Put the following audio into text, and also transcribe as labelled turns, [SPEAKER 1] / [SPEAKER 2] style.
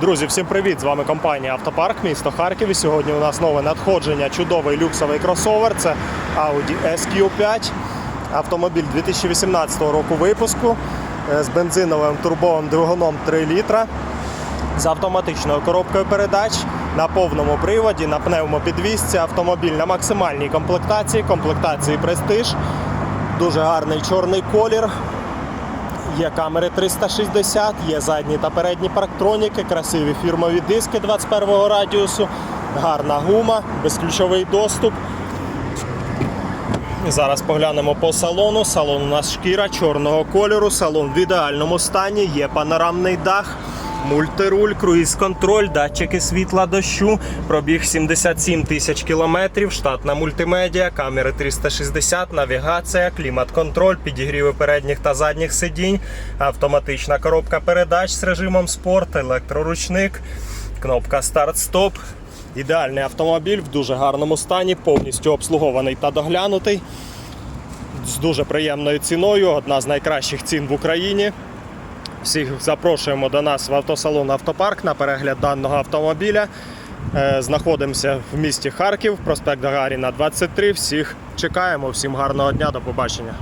[SPEAKER 1] Друзі, всім привіт! З вами компанія Автопарк, місто Харків. І сьогодні у нас нове надходження, чудовий люксовий кросовер. Це Audi SQ5. Автомобіль 2018 року випуску е, з бензиновим турбовим двигуном 3 літра. З автоматичною коробкою передач на повному приводі, на пневмопідвісці. Автомобіль на максимальній комплектації, комплектації престиж. Дуже гарний чорний колір. Є камери 360, є задні та передні парктроніки, красиві фірмові диски 21-го радіусу, гарна гума, безключовий доступ. Зараз поглянемо по салону. Салон у нас шкіра чорного кольору, салон в ідеальному стані, є панорамний дах. Мультируль, круїз-контроль, датчики світла дощу, пробіг 77 тисяч кілометрів, штатна мультимедіа, камери 360, навігація, клімат-контроль, підігріви передніх та задніх сидінь, автоматична коробка передач з режимом спорт, електроручник, кнопка старт-стоп. Ідеальний автомобіль в дуже гарному стані, повністю обслугований та доглянутий. З дуже приємною ціною, одна з найкращих цін в Україні. Всіх запрошуємо до нас в автосалон Автопарк на перегляд даного автомобіля. Е, Знаходимося в місті Харків, проспект Гагаріна 23. Всіх чекаємо, всім гарного дня, до побачення.